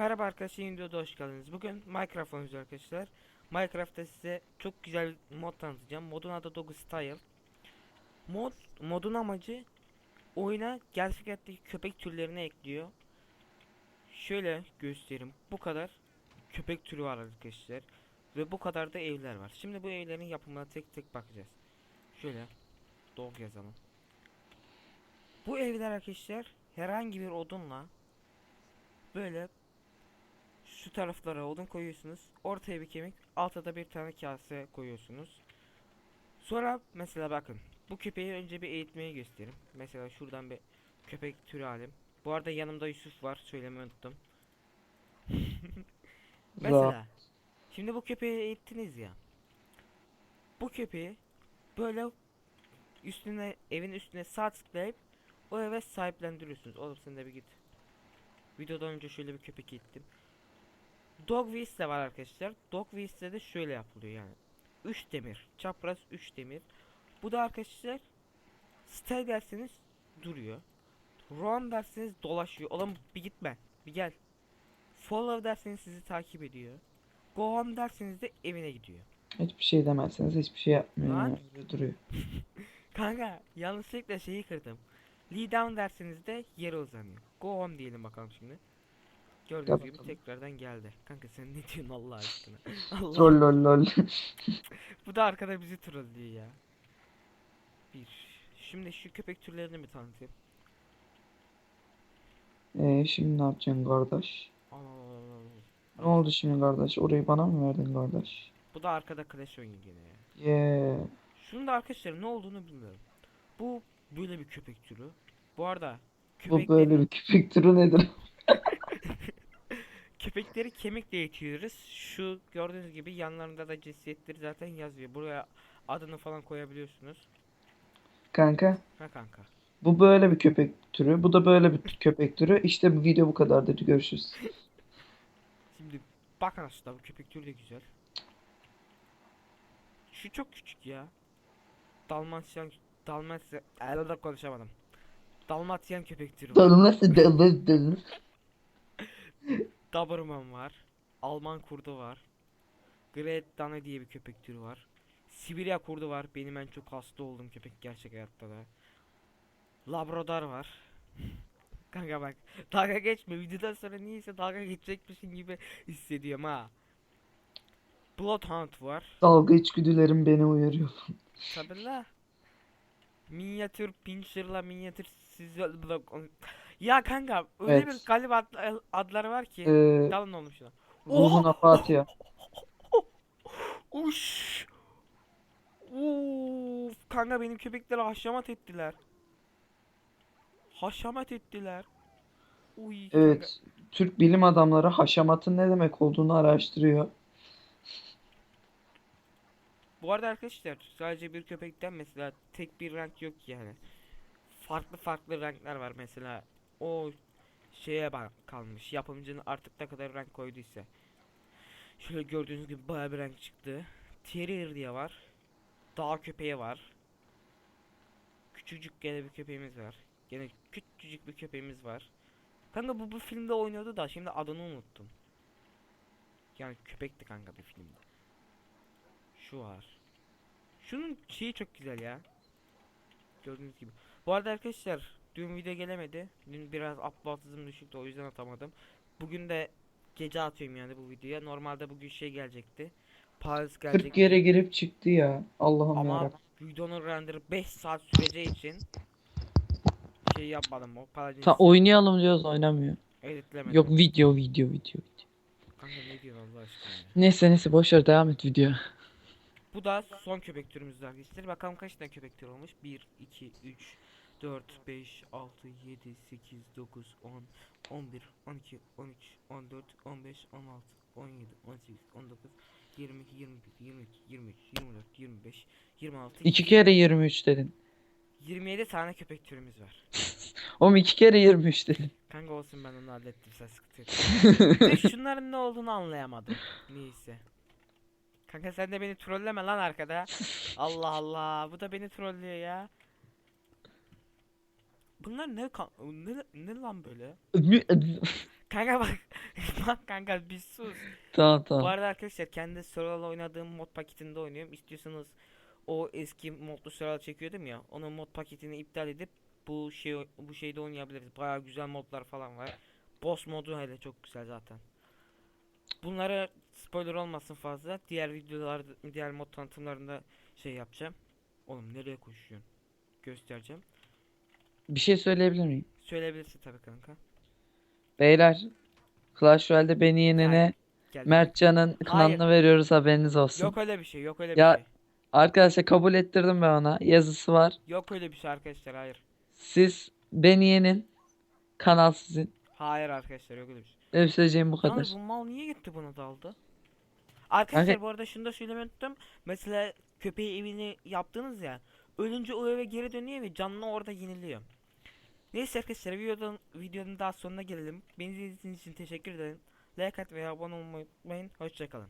Merhaba arkadaşlar yeni videoda hoş geldiniz. Bugün Minecraft arkadaşlar. Minecraft'ta size çok güzel mod tanıtacağım. Modun adı Dog Style. Mod, modun amacı oyuna gerçek köpek türlerini ekliyor. Şöyle göstereyim. Bu kadar köpek türü var arkadaşlar. Ve bu kadar da evler var. Şimdi bu evlerin yapımına tek tek bakacağız. Şöyle dog yazalım. Bu evler arkadaşlar herhangi bir odunla böyle şu taraflara odun koyuyorsunuz. Ortaya bir kemik, altta da bir tane kase koyuyorsunuz. Sonra mesela bakın bu köpeği önce bir eğitmeyi göstereyim. Mesela şuradan bir köpek türü alayım. Bu arada yanımda Yusuf var. Söylemeyi unuttum. mesela şimdi bu köpeği eğittiniz ya. Bu köpeği böyle üstüne evin üstüne sağ tıklayıp o eve sahiplendiriyorsunuz. Oğlum sen de bir git. Videodan önce şöyle bir köpek eğittim. Dog Wheels de var arkadaşlar. Dog Wheels'te de şöyle yapılıyor yani. 3 demir. Çapraz 3 demir. Bu da arkadaşlar stay derseniz duruyor. Run derseniz dolaşıyor. Oğlum bir gitme. Bir gel. Follow derseniz sizi takip ediyor. Go home derseniz de evine gidiyor. Hiçbir şey demezseniz hiçbir şey yapmıyor. Lan. öyle duruyor. Kanka yanlışlıkla şeyi kırdım. Lay down derseniz de yere uzanıyor. Go home diyelim bakalım şimdi. Gördüğünüz Yap gibi bakalım. tekrardan geldi. Kanka sen ne diyorsun Allah aşkına? Allah. Lol lol lol. Bu da arkada bizi trollüyor ya. Bir. Şimdi şu köpek türlerini mi tanıtayım? Ee, şimdi ne yapacaksın kardeş? Ne oldu şimdi kardeş? Orayı bana mı verdin kardeş? Bu da arkada Clash oynuyor gene ya. Yeah. Şunun da arkadaşlar ne olduğunu bilmiyorum. Bu böyle bir köpek türü. Bu arada Bu böyle bir köpek türü nedir? köpekleri kemikle eğitiyoruz. Şu gördüğünüz gibi yanlarında da cinsiyetleri zaten yazıyor. Buraya adını falan koyabiliyorsunuz. Kanka. Ha kanka. Bu böyle bir köpek türü. Bu da böyle bir köpek türü. İşte bu video bu kadardır. Görüşürüz. Şimdi bakın aslında bu köpek türü de güzel. Şu çok küçük ya. Dalmatyan Dalmatyan Arada konuşamadım. Dalmatyan köpek türü dalması dalması. Doberman var. Alman kurdu var. Great Dane diye bir köpek türü var. Sibirya kurdu var. Benim en çok hasta olduğum köpek gerçek hayatta da. Labrador var. Kanka bak dalga geçme videodan sonra niyeyse dalga geçecekmişsin gibi hissediyorum ha. Bloodhound var. Dalga içgüdülerim beni uyarıyor. Tabi la. Minyatür pincher'la minyatür sizler Ya kanka öyle Evet. bir galip adla- adları var ki. Ee, Dalın oğlum şuna. ruhuna Fatiha. Uş. Uf, kanka benim köpekleri haşamat ettiler. Haşamat ettiler. Uy, kanka. Evet. Türk bilim adamları haşamatın ne demek olduğunu araştırıyor. Bu arada arkadaşlar sadece bir köpekten mesela tek bir renk yok yani. Farklı farklı renkler var mesela. O şeye bak kalmış. Yapımcının artık ne kadar renk koyduysa. Şöyle gördüğünüz gibi bayağı bir renk çıktı. Terrier diye var. Dağ köpeği var. Küçücük gene bir köpeğimiz var. Gene küçücük bir köpeğimiz var. Kanka bu bu filmde oynuyordu da şimdi adını unuttum. Yani köpekti kanka bir filmde. Şu var. Şunun şeyi çok güzel ya. Gördüğünüz gibi. Bu arada arkadaşlar dün video gelemedi. Dün biraz upload hızım düşüktü o yüzden atamadım. Bugün de gece atıyorum yani bu videoya. Normalde bugün şey gelecekti. Paris 40 gelecekti. yere girip çıktı ya. Allah'ım Ama yarabbim. videonun render 5 saat süreceği için şey yapmadım o Paladin Ta oynayalım diyoruz oynamıyor. editlemedim. Yok video video video. video. Kanka ne diyorsun Allah aşkına ya. Neyse neyse boşver devam et video. Bu da son köpek türümüz arkadaşlar. Bakalım kaç tane köpek türü olmuş? 1, 2, 3, 4, 5, 6, 7, 8, 9, 10, 11, 12, 13, 14, 15, 16, 17, 18, 19, 22, 21, 22, 23, 24, 25, 26, İki kere 23 dedin. 27 tane köpek türümüz var. Oğlum iki kere 23 dedin. Kanka olsun ben onu hallettim sen sıkıntı yok. Bir de şunların ne olduğunu anlayamadım. Neyse. Kanka sen de beni trolleme lan arkada. Allah Allah bu da beni trollüyor ya. Bunlar ne kan ne, ne lan böyle? Kanka bak. bak kanka bir sus. Tamam Bu tamam. arada arkadaşlar kendi sırayla oynadığım mod paketinde oynuyorum. İstiyorsanız o eski modlu sırayla çekiyordum ya. Onun mod paketini iptal edip bu şey bu şeyde oynayabiliriz. Bayağı güzel modlar falan var. Boss modu hele çok güzel zaten. Bunlara spoiler olmasın fazla. Diğer videolarda, diğer mod tanıtımlarında şey yapacağım. Oğlum nereye koşuyorsun? Göstereceğim. Bir şey söyleyebilir miyim? Söyleyebilirsin tabii kanka. Beyler Clash Royale'de beni yenene Gel. Mertcan'ın kanalını veriyoruz haberiniz olsun. Yok öyle bir şey, yok öyle bir Ya- şey. Arkadaşlar kabul ettirdim ben ona. Yazısı var. Yok öyle bir şey arkadaşlar, hayır. Siz beni yenin. Kanal sizin. Hayır arkadaşlar, yok öyle bir şey. Benim söyleyeceğim bu kadar. bu mal niye gitti bunu daldı? Arkadaşlar Kanka- bu arada şunu da söylemeyi unuttum. Mesela köpeği evini yaptınız ya. Ölünce o eve geri dönüyor ve canlı orada yeniliyor. Neyse arkadaşlar videonun, videonun daha sonuna gelelim. Beni izlediğiniz için teşekkür ederim. Like at veya abone olmayı unutmayın. Hoşçakalın.